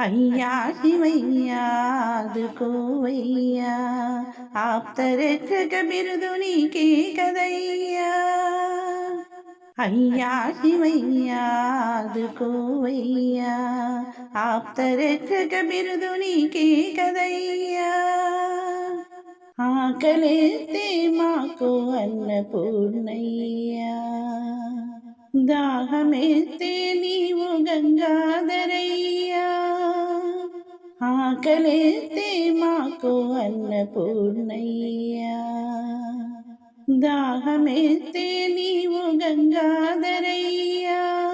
అయ్యా శివయ్యా ఆదుకోవయ్యా ఆప్తరక్షక బిరుదు నీకే కదయ్యా. అయ్యా శివయ్యా ఆదుకోవయ్యా ఆప్తరక్షక బిరుదు నీకే కదయ్యా. ఆకలేస్తే మాకు అన్నపూర్ణయ్యా. దాహమేస్తే ఆకలేస్తే మాకు అన్నపూర్ణయ్యా. దాహమేస్తే నీవు గంగాధరయ్యా.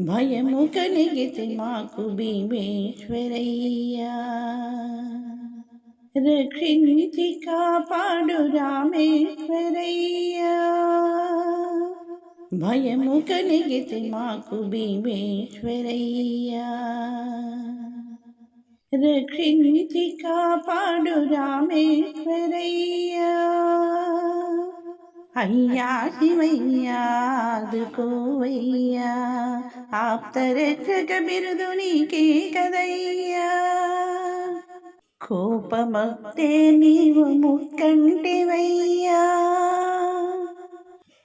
భయము కలిగితే మాకు భీమేశ్వరయ్యా. రక్షించి కాపాడు రామేశ్వరయ్యా. భయము కలిగితే మాకు భీమేశ్వరయ్యా. రక్షించి కాపాడు రామేశ్వరయ్యా. అయ్యా శివయ్యాదుకోవయ్యా ఆప్తరక్షక బిరుదు నీకే కదయ్యా. కోపమస్తే నీవు ముక్కంటివయ్యా.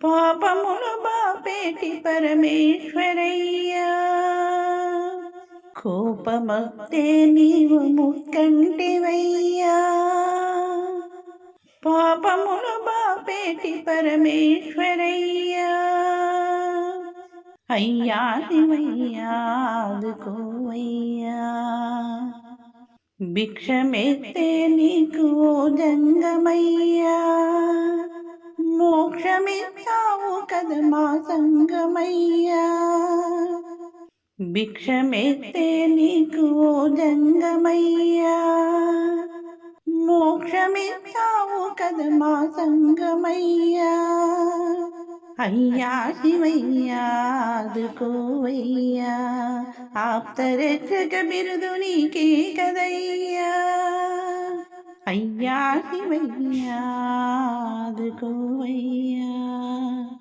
పాపములు బాపేటి పరమేశ్వరయ్యా. కోపమస్తే నీవు ముక్కంటివయ్యా. పాపములు బాపేటి పరమేశ్వరయ్యా. అయ్యా శివయ్యాదుకోవయ్యా భిక్షమెత్తే నీకు ఓ జంగమయ్యా. మోక్షమిస్తావు కద మా సంగమయ్యా. భిక్షమెత్తే నీకు ఓ జంగమయ్యా. మోక్షమిస్తావు కదమా సంగమయ్యా. అయ్యా శివయ్యా ఆదుకోవయ్యా ఆప్తరక్షక బిరుదు నీకే కదయ్యా. అయ్యా శివయ్యా ఆదుకోవయ్యా